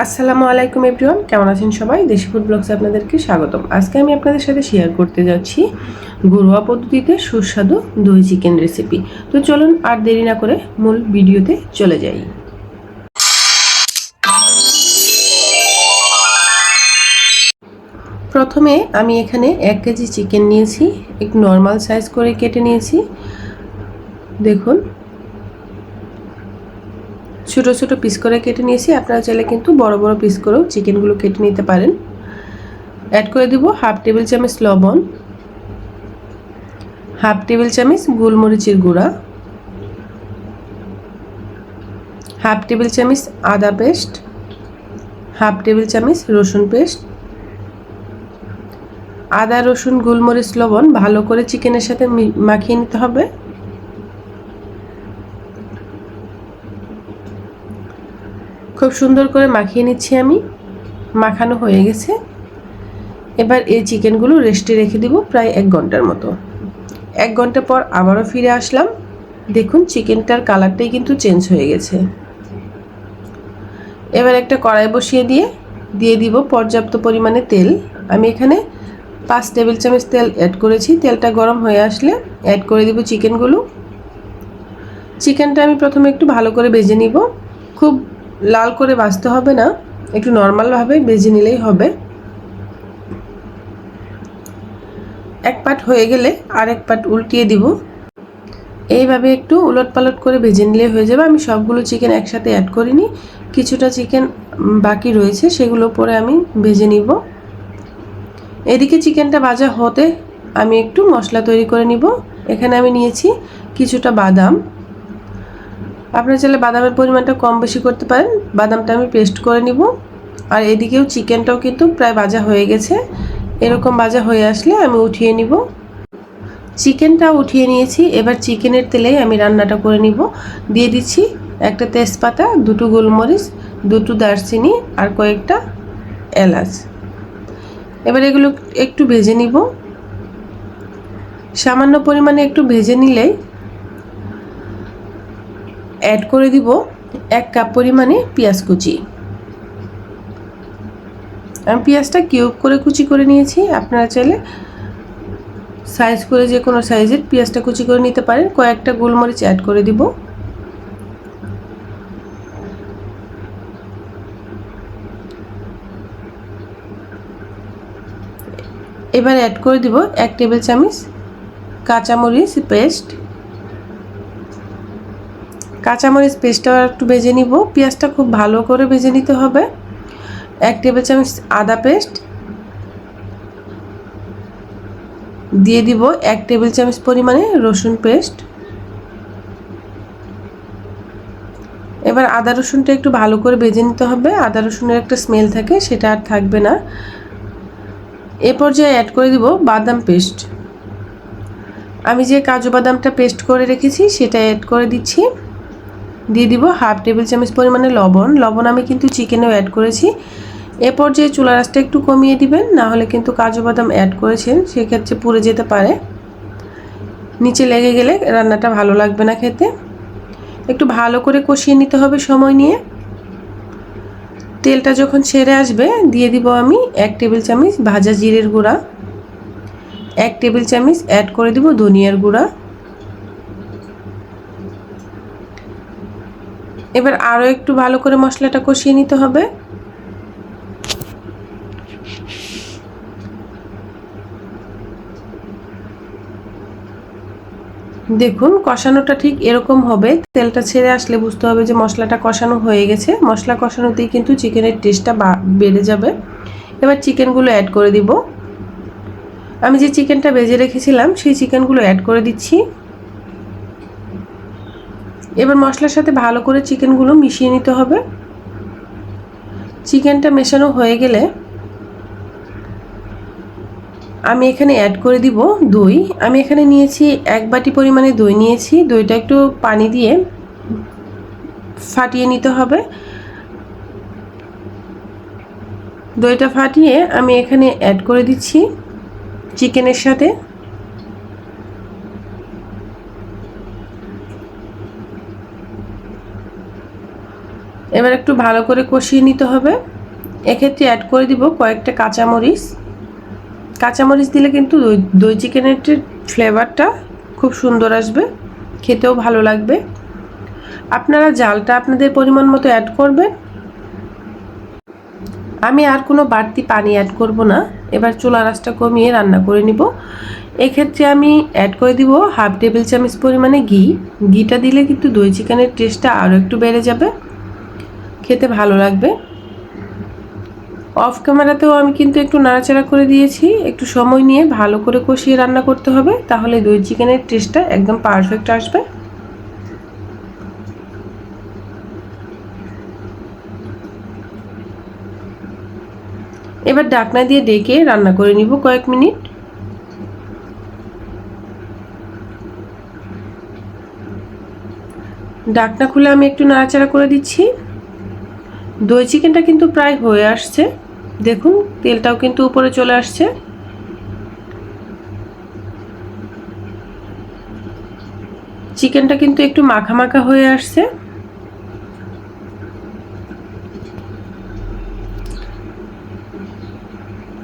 আসসালামু আলাইকুম এভরিওয়ান, কেমন আছেন সবাই? দেশি ফুড ব্লগসে আপনাদেরকে স্বাগতম। আজকে আমি আপনাদের সাথে শেয়ার করতে যাচ্ছি ঘরোয়া পদ্ধতিতে সুস্বাদু দই চিকেন রেসিপি তো চলুন আর দেরি না করে মূল ভিডিওতে চলে যাই। প্রথমে আমি এখানে এক কেজি চিকেন নিয়েছি, একটু নর্মাল সাইজ করে কেটে নিয়েছি। দেখুন ছোট ছোট পিস করে কেটে নিয়েছি। আপনারা চাইলে কিন্তু বড় বড় পিস করেও চিকেনগুলো কেটে নিতে পারেন। অ্যাড করে দিব হাফ টেবিল চামচ লবণ হাফ টেবিল চামচ গোলমরিচের গুঁড়া হাফ টেবিল চামচ আদা পেস্ট হাফ টেবিল চামচ রসুন পেস্ট। আদা, রসুন, গোলমরিচ, লবণ ভালো করে চিকেনের সাথে মাখিয়ে নিতে হবে। খুব সুন্দর করে মাখিয়ে নিচ্ছি আমি। মাখানো হয়ে গেছে। এবার এই চিকেনগুলো রেস্টে রেখে দিব প্রায় এক ঘণ্টার মতো। এক ঘণ্টা পর আবারও ফিরে আসলাম। দেখুন চিকেনটার কালারটাই কিন্তু চেঞ্জ হয়ে গেছে। এবার একটা কড়াই বসিয়ে দিয়ে দিয়ে দিব পর্যাপ্ত পরিমাণে তেল। আমি এখানে পাঁচ টেবিল চামচ তেল অ্যাড করেছি। তেলটা গরম হয়ে আসলে অ্যাড করে দিব চিকেনগুলো। চিকেনটা আমি প্রথমে একটু ভালো করে ভেজে নিব। খুব লাল করে বাছতে হবে না, একটু নর্মালভাবে বেজে নিলেই হবে। এক পাট হয়ে গেলে আর এক পাট উল্টিয়ে দিব। এইভাবে একটু উলট পালট করে ভেজে নিলে হয়ে যাবে। আমি সবগুলো চিকেন একসাথে অ্যাড করিনি। কিছুটা চিকেন বাকি রয়েছে, সেগুলো পরে আমি ভেজে নিব। এদিকে চিকেনটা ভাজা হতে আমি একটু মশলা তৈরি করে নিব। এখানে আমি নিয়েছি কিছুটা বাদাম। আপনারা চাইলে বাদামের পরিমাণটা কম বেশি করতে পারেন। বাদামটা আমি পেস্ট করে নিব। আর এদিকেও চিকেনটাও কিন্তু প্রায় ভাজা হয়ে গেছে। এরকম ভাজা হয়ে আসলে আমি উঠিয়ে নিব। চিকেনটা উঠিয়ে নিয়েছি। এবার চিকেনের তেলেই আমি রান্নাটা করে নিব। দিয়ে দিচ্ছি একটা তেজপাতা, দুটো গোলমরিচ, দুটো দারচিনি আর কয়েকটা এলাচ। এবার এগুলো একটু ভেজে নিব। সামান্য পরিমাণে একটু ভেজে নিলেই অ্যাড করে দিব এক কাপ পরিমাণে পেঁয়াজ কুচি। আমি পেঁয়াজটা কিউব করে কুচি করে নিয়েছি। আপনারা চাইলে সাইজ করে যে কোনো সাইজের পেঁয়াজটা কুচি করে নিতে পারেন। কয়েকটা গোলমরিচ অ্যাড করে দিব। এবার অ্যাড করে দিব এক টেবিল চামচ কাঁচামরিচ পেস্ট কাঁচামরিচ পেস্টটা একটু ভেজে নিব। পেঁয়াজটা খুব ভালো করে ভেজে নিতে হবে। এক টেবিল চামচ আদা পেস্ট দিয়ে দিব এক টেবিল চামচ পরিমাণে রসুন পেস্ট এবার আদা রসুনটা একটু ভালো করে ভেজে নিতে হবে। আদা রসুনের একটা স্মেল থাকে, সেটা আর থাকবে না। এ পর্যায়ে অ্যাড করে দিব বাদাম পেস্ট আমি যে কাজু বাদামটা পেস্ট করে রেখেছি, সেটা অ্যাড করে দিচ্ছি। দিয়ে দিব হাফ টেবিল চামচ পরিমাণে লবণ। লবণ আমি কিন্তু চিকেনেও অ্যাড করেছি। এ পর্যায়ে চুলা রাসটা একটু কমিয়ে দিবেন, না হলে কিন্তু কাজু বাদাম অ্যাড করেছেন, সেক্ষেত্রে পুড়ে যেতে পারে। নিচে লেগে গেলে রান্নাটা ভালো লাগবে না খেতে। একটু ভালো করে কষিয়ে নিতে হবে সময় নিয়ে। তেলটা যখন ছেড়ে আসবে, দিয়ে দিব আমি এক টেবিল চামচ ভাজা জিরের গুঁড়া। এক টেবিল চামচ অ্যাড করে দিব ধনিয়ার গুঁড়া। এবার আরও একটু ভালো করে মশলাটা কষিয়ে নিতে হবে। দেখুন, কষানোটা ঠিক এরকম হবে। তেলটা ছেড়ে আসলে বুঝতে হবে যে মশলাটা কষানো হয়ে গেছে। মশলা কষানোতেই কিন্তু চিকেনের টেস্টটা বেড়ে যাবে। এবার চিকেনগুলো অ্যাড করে দিব। আমি যে চিকেনটা বেজে রেখেছিলাম, সেই চিকেনগুলো অ্যাড করে দিচ্ছি। এবার মশলার সাথে ভালো করে চিকেনগুলো মিশিয়ে নিতে হবে। চিকেনটা মেশানো হয়ে গেলে আমি এখানে অ্যাড করে দিব দই। আমি এখানে নিয়েছি এক বাটি পরিমাণে দই নিয়েছি। দইটা একটু পানি দিয়ে ফাটিয়ে নিতে হবে। দইটা ফাটিয়ে আমি এখানে অ্যাড করে দিচ্ছি চিকেনের সাথে। এবার একটু ভালো করে কষিয়ে নিতে হবে। এক্ষেত্রে অ্যাড করে দিব কয়েকটা কাঁচামরিচ। কাঁচামরিচ দিলে কিন্তু দই চিকেনের ফ্লেভারটা খুব সুন্দর আসবে, খেতেও ভালো লাগবে। আপনারা জালটা আপনাদের পরিমাণ মতো অ্যাড করবেন। আমি আর কোনো বাড়তি পানি অ্যাড করব না। এবার চুলা রাসটা কমিয়ে রান্না করে নিব। এক্ষেত্রে আমি অ্যাড করে দিব হাফ টেবিল চামচ পরিমাণে ঘি। ঘিটা দিলে কিন্তু দই চিকেনের টেস্টটা আরও একটু বেড়ে যাবে। খেতে ভালো লাগবে। অফ ক্যামেরাতেও আমি কিন্তু একটু নাড়াচাড়া করে দিয়েছি। একটু সময় নিয়ে ভালো করে কষিয়ে রান্না করতে হবে। তাহলে দই চিকেনের টেস্টটা একদম পারফেক্ট আসবে। এবার ডাকনা দিয়ে ডেকে রান্না করে নিব কয়েক মিনিট। ডাকনা খুলে আমি একটু নাড়াচাড়া করে দিচ্ছি। দই চিকেনটা কিন্তু প্রায় হয়ে আসছে। দেখুন, তেলটাও কিন্তু উপরে চলে আসছে। চিকেনটা কিন্তু একটু মাখা মাখা হয়ে আসছে।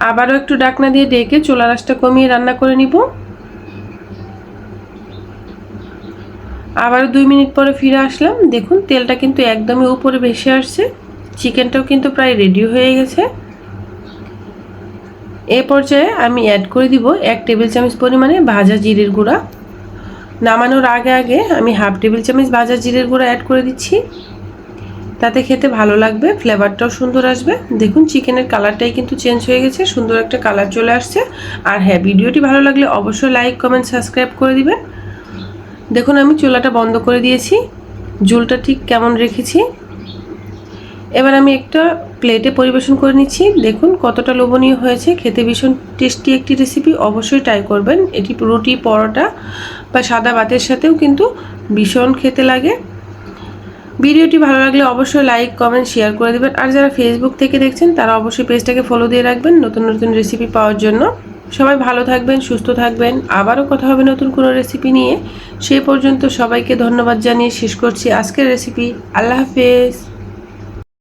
আবারও একটু ডাকনা দিয়ে ডেকে চোলা রাসটা কমিয়ে রান্না করে নিব। আবারও দুই মিনিট পরে ফিরে আসলাম। দেখুন, তেলটা কিন্তু একদমই উপরে ভেসে আসছে। চিকেনটাও কিন্তু প্রায় রেডি হয়ে গেছে। এ পর্যায়ে আমি অ্যাড করে দিব এক টেবিল চামচ পরিমাণে ভাজা জিরের গুঁড়া। নামানোর আগে আগে আমি হাফ টেবিল চামচ ভাজা জিরের গুঁড়া অ্যাড করে দিচ্ছি। তাতে খেতে ভালো লাগবে ফ্লেভারটাও সুন্দর আসবে। দেখুন চিকেনের কালারটাই কিন্তু চেঞ্জ হয়ে গেছে, সুন্দর একটা কালার চলে আসছে। আর হ্যাঁ ভিডিওটি ভালো লাগলে অবশ্যই লাইক কমেন্ট সাবস্ক্রাইব করে দিবেন। দেখুন আমি চুলাটা বন্ধ করে দিয়েছি। ঝুলটা ঠিক কেমন রেখেছি? এবার আমি একটা প্লেটে পরিবেশন করে নিচ্ছি। দেখুন কতটা লোভনীয় হয়েছে। খেতে ভীষণ টেস্টি একটি রেসিপি অবশ্যই ট্রাই করবেন। এটি রুটি, পরোটা বা সাদা ভাতের সাথেও কিন্তু ভীষণ খেতে লাগে। ভিডিওটি ভালো লাগলে অবশ্যই লাইক কমেন্ট শেয়ার করে দেবেন। আর যারা ফেসবুক থেকে দেখছেন, তারা অবশ্যই পেজটাকে ফলো দিয়ে রাখবেন নতুন নতুন রেসিপি পাওয়ার জন্য। সবাই ভালো থাকবেন, সুস্থ থাকবেন। আবারও কথা হবে নতুন কোনো রেসিপি নিয়ে। সে পর্যন্ত সবাইকে ধন্যবাদ জানিয়ে শেষ করছি আজকের রেসিপি আল্লাহ হাফেজ।